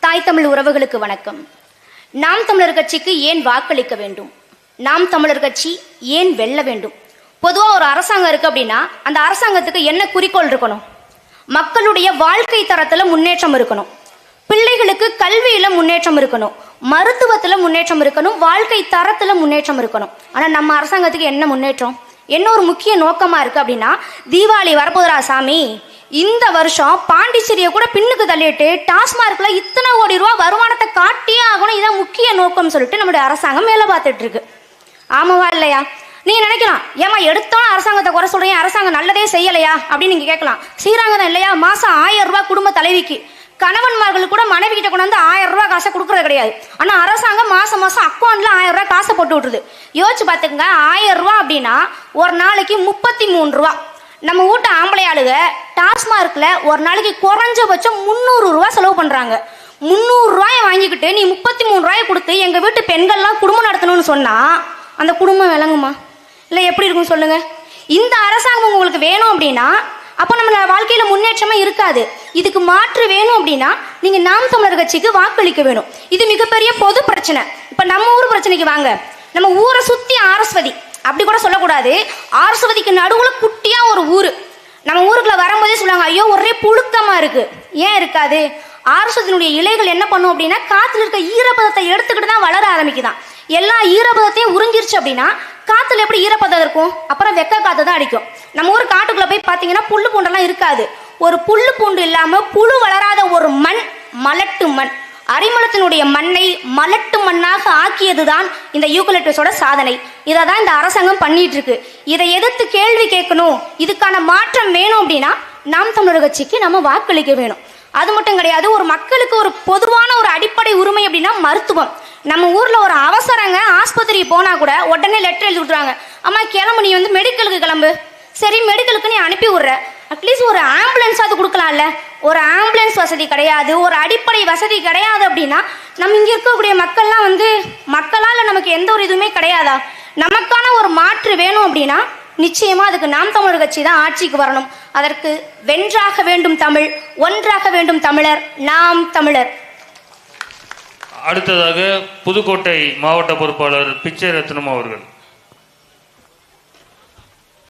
தாய் தமிழ் உறவுகளுக்கு வணக்கம். நாம் தமிழர் கட்சிக்கு ஏன் வாக்களிக்க வேண்டும்? நாம் தமிழர் கட்சி ஏன் வெல்ல வேண்டும்? பொதுவாக ஒரு அரசாங்கம் இருக்கு அப்படின்னா அந்த அரசாங்கத்துக்கு என்ன குறிக்கோள் இருக்கணும்? மக்களுடைய வாழ்க்கை தரத்துல முன்னேற்றம் இருக்கணும். பிள்ளைகளுக்கு கல்வியில முன்னேற்றம் இருக்கணும். மருத்துவத்துல முன்னேற்றம் இருக்கணும். வாழ்க்கை தரத்துல முன்னேற்றம் இருக்கணும். ஆனா நம்ம அரசாங்கத்துக்கு என்ன முன்னேற்றம்? என்ன ஒரு முக்கிய நோக்கமா இருக்கு அப்படின்னா தீபாவளி வரப்போதுரா சாமி. இந்த வருஷம் பாண்டிச்சேரியை கூட பின்னுக்கு தள்ளிட்டு டாஸ்மார்க்ல இத்தனை கோடி ரூபா வருமானத்தை காட்டியே ஆகணும். இதான் முக்கிய நோக்கம்னு சொல்லிட்டு நம்முடைய அரசாங்கம் வேலை பார்த்துட்டு இருக்கு. ஆமாவா இல்லையா? நீங்க நினைக்கலாம் ஏமா எடுத்தோம் அரசாங்கத்தை குறை சொல்றீங்க அரசாங்கம் நல்லதே செய்யலையா? அப்படின்னு நீங்க கேட்கலாம். செய்யறாங்க தான் இல்லையா? மாசம் ஆயிரம் ரூபாய் குடும்ப தலைவிக்கு. கணவன்மார்களுக்கு கூட மனைவி கிட்ட கொண்டு வந்து ஆயிரம் ரூபாய் காசை கொடுக்கறது கிடையாது. ஆனா அரசாங்கம் மாசம் மாசம் அக்கௌண்ட்ல ஆயிரம் ரூபாய் காசை போட்டு விட்டுருது. யோசிச்சு பாத்துக்கங்க ஆயிரம் ரூபாய் அப்படின்னா ஒரு நாளைக்கு முப்பத்தி மூணு ரூபா நம்ம வீட்டு ஆம்பளை ஆளுக டாஸ்மார்க்ல ஒரு நாளைக்கு குறைஞ்சபட்சம் முந்நூறு ரூபாய் செலவு பண்றாங்க. முந்நூறு ரூபாயை வாங்கிக்கிட்டு நீ முப்பத்தி மூணு ரூபாயை கொடுத்து எங்க வீட்டு பெண்கள்லாம் குடும்பம் நடத்தணும்னு சொன்னா அந்த குடும்பம் விளங்குமா? இல்லை எப்படி இருக்கும் சொல்லுங்க? இந்த அரசாங்கம் உங்களுக்கு வேணும் அப்படின்னா அப்போ நம்ம வாழ்க்கையில் முன்னேற்றமாக இருக்காது. இதுக்கு மாற்று வேணும் அப்படின்னா நீங்கள் நாம் தமிழர் கட்சிக்கு வாக்களிக்க வேணும். இது மிகப்பெரிய பொது பிரச்சனை. இப்போ நம்ம ஊர் பிரச்சனைக்கு வாங்க. நம்ம ஊரை சுற்றி ஆரஸ்வதி அப்படி கூட சொல்லக்கூடாது. ஆரஸ்வதிக்கு நடுவில் குட்டியாக ஒரு ஊர். நம்ம ஊருக்குள்ள வரும்போதே சொல்லுவாங்க ஐயோ ஒரே புழுக்கமாக இருக்குது ஏன் இருக்காது? ஆரஸ்வதியினுடைய இலைகள் என்ன பண்ணும் அப்படின்னா காற்றுல இருக்க ஈரப்பதத்தை எடுத்துக்கிட்டு தான் வளர ஆரம்பிக்குதான். எல்லா ஈரப்பதத்தையும் உறிஞ்சிருச்சு அப்படின்னா காத்துல எப்படி ஈரப்பதம் இருக்கும்? அப்புறம் வெக்க காத்து தான் அடிக்கும். நம்ம ஊர் காட்டுக்குள்ள போய் பார்த்தீங்கன்னா புல்லு பூண்டெல்லாம் இருக்காது. ஒரு புல்லு பூண்டு இல்லாம புழு வளராத ஒரு மண் மலட்டு மண். அரிமளத்தினுடைய மண்ணை மலட்டு மண்ணாக ஆக்கியதுதான் இந்த யூக்கலிப்டஸோட சாதனை. இதை தான் இந்த அரசாங்கம் பண்ணிட்டு இருக்கு இதை எதிர்த்து கேள்வி கேட்கணும். இதுக்கான மாற்றம் வேணும் அப்படின்னா நாம் தமிழர் கட்சிக்கு நம்ம வாக்களிக்க வேணும். அது மட்டும் கிடையாது ஒரு மக்களுக்கு ஒரு பொதுவான ஒரு அடிப்படை உரிமை அப்படின்னா மருத்துவம். நம்ம ஊரில் ஒரு அவசரங்க ஆஸ்பத்திரி போனால் கூட உடனே லெட்டர் எழுதி விட்டுறாங்க அம்மா கிளம்பு நீ வந்து மெடிக்கலுக்கு கிளம்பு. சரி மெடிக்கலுக்கு நீ அனுப்பி விட்ற. அட்லீஸ்ட் ஒரு ஆம்புலன்ஸ் அது கொடுக்கலாம்ல. ஒரு ஆம்புலன்ஸ் வசதி கிடையாது. ஒரு அடிப்படை வசதி கிடையாது அப்படின்னா நம்ம இங்கே இருக்கக்கூடிய மக்கள்லாம் வந்து மக்களால் நமக்கு எந்த ஒரு இதுவுமே கிடையாதா? நமக்கான ஒரு மாற்று வேணும் அப்படின்னா நிச்சயமாக அதுக்கு நாம் தமிழர் கட்சி தான் ஆட்சிக்கு வரணும். அதற்கு வென்றாக வேண்டும் தமிழ் ஒன்றாக வேண்டும் தமிழர் நாம் தமிழர். அடுத்ததாக புதுக்கோட்டை மாவட்ட பொறுப்பாளர் பிச்சை ரத்னம் அவர்கள்.